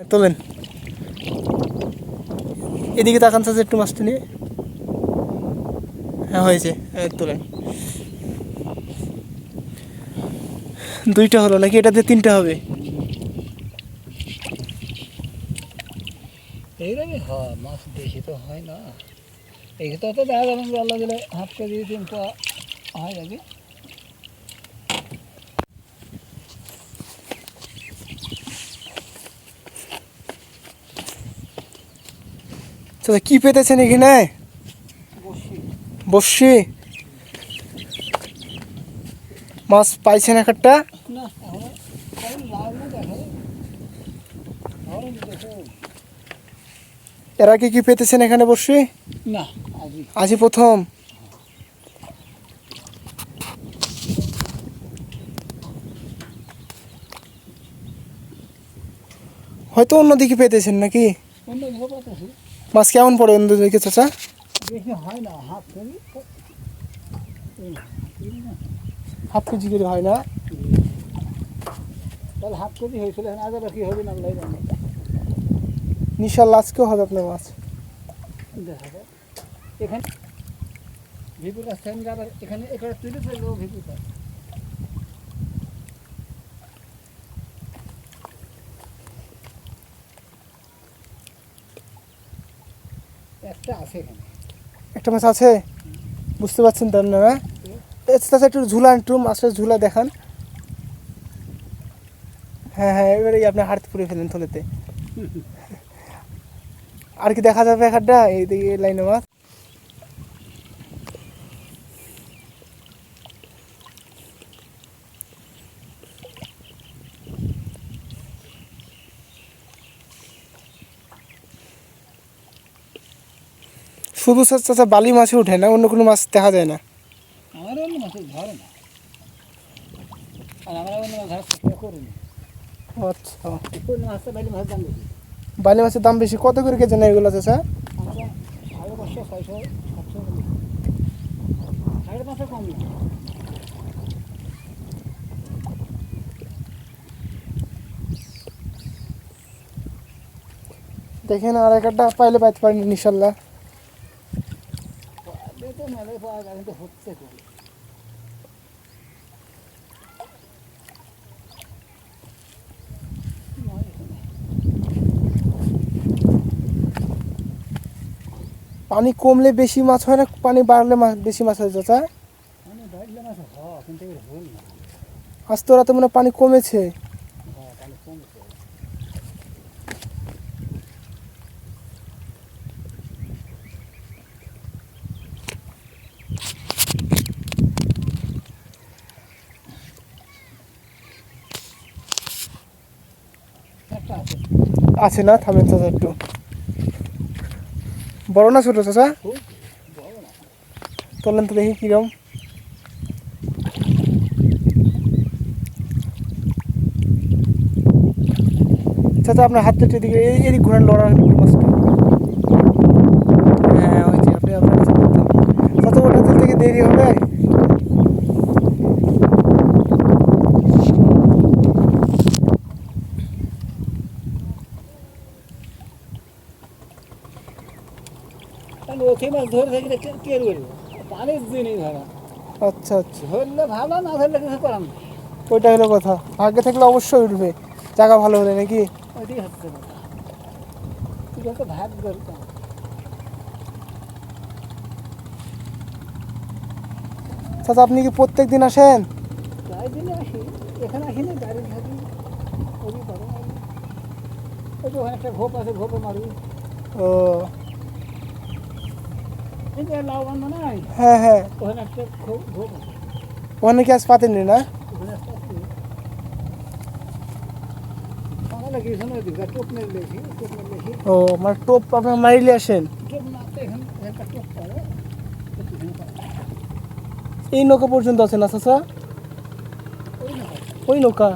তোলেন। এদিকে তাকান চাচা একটু মাছটা নিয়ে। হ্যাঁ হয়েছে। হ্যাঁ তোলেন। দুইটা হলো নাকি? এটাতে তিনটা হবে। এইরকমই হয়, মাছ বেশি তো হয় না। এই তো দেখা যাবে আল্লাহ দিলে হাফ কেজি তিন পা হয় যাবে চাচা কি পেতেছেন এখানে? বসছি মাছ পাইছেন এক একটা এর আগে কি পেতেছেন এখানে বসছি না আজই আজই প্রথম। হয়তো অন্যদিকে পেতেছেন নাকি? অন্য কিছু পাচ্ছি মাছ কেমন পড়ে অন্যদিকে চাচা? বেশি হয় না হাফ কেজি। হাফ কেজি করে হয় না? তাহলে হাফ কেজি হয়েছিল কি হবে না আজকেও হবে আপনার মাছ। দেখা যায় এখানে ভিপুর কাছ থেকে আমি আবার এখানে এখানে তুলে ফেলব ভিপুরটা একটা আছে এখানে। একটা মাছ আছে? বুঝতে পারছেন তার না চাচা একটু ঝুলা একটু মাছের ঝুলা দেখান। হ্যাঁ হ্যাঁ এবারে আপনি হাত পুড়ে ফেলেন থলেতে। আর কি দেখা যাবে এখানটা? এই লাইনে মাছ। শুধু স্যার চাচা বালি মাছে উঠে না অন্য কোনো মাছ দেখা যায় না। আমার অন্য মাছ ধরে না। আর আমরা অন্য মাছ ধরার চেষ্টা আচ্ছা। বালি মাছের দাম বেশি। কত করে কেজি না এগুলো না। দেখেন আর একটা পাইলে পাইতে পারেন ইনশাল্লাহ তো মেলে কম পানি কমলে বেশি মাছ হয় না? পানি বাড়লে মাছ বেশি মাছ হয় চাচা? আজ আজ তো মনে পানি কমেছে হ্যাঁ তাহলে কমছে একটা আছে না, থামেন চাচা একটু। বড় না ছোট চাচা? তোলেন তো দেখি কিরম। চাচা, আপনার হাতটা এদিকে, এদিক ঘোরান, লড়ার মাছটা হ্যাঁ ওই যে আপনি আপনার কাছে বলতেন। চাচা ওটাতে থেকে দেরি হবে তাহলে ওকে মাছ ধরে থাকলে কে কে পানির দিনই ধরা আচ্ছা আচ্ছা। ধরলে ভালো না ধরলে কিছু করার না ওইটা হলো কথা। ভাগ্যে থাকলে অবশ্যই উঠবে। জায়গা ভালো হলে নাকি? ওইটাই হচ্ছে কথা। যত ভাগ দরকার। চাচা আপনি কি প্রত্যেক দিন আসেন? প্রায় দিনে আসি। এখানে আসি না গাড়ি থাকি ওই ওই তো ওখানে একটা ঘোপ আছে ঘোপে মারি ও এই যে লাউবান মানে নাই হ্যাঁ হ্যাঁ। ওখানে একটা ঘোপ ঘোপ আছে ওখানে কি আজ পাতেননি না? ও মানে টোপ আপনার মারিলে আসেন? পারে এই নৌকা পর্যন্ত আছে না চাচা? ওই ওই নৌকা।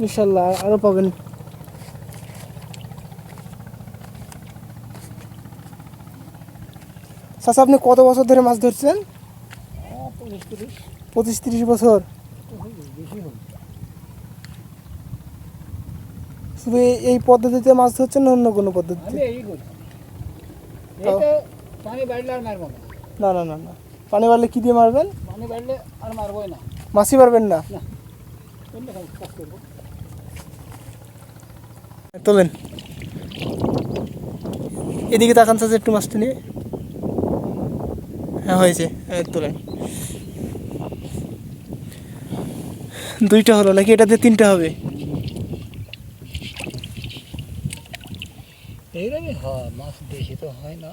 ইনশাল্লাহ আরও পাবেন। চাচা আপনি কত বছর ধরে মাছ ধরছেন? পঁচিশ তিরিশ বছর। শুধু এই- পদ্ধতিতে মাছ ধরছেন না অন্য কোনো পদ্ধতিতে? না। না না না না। পানি বাড়লে কি দিয়ে মারবেন? পানি বাড়লে আর মারবোই না। মাছই পারবেন না? করব। তোলেন। এদিকে তাকান চাচা একটু মাছটা নিয়ে। হ্যাঁ হয়েছে। তোলেন। দুইটা হলো, নাকি এটাতে তিনটা হবে? এইরকমই হয়, মাছ বেশি তো হয় না।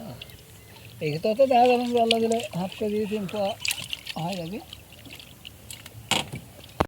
এই তো দেখা যাবে আল্লাহ দিলে হাফ কেজি তিন পা হয় নাকি?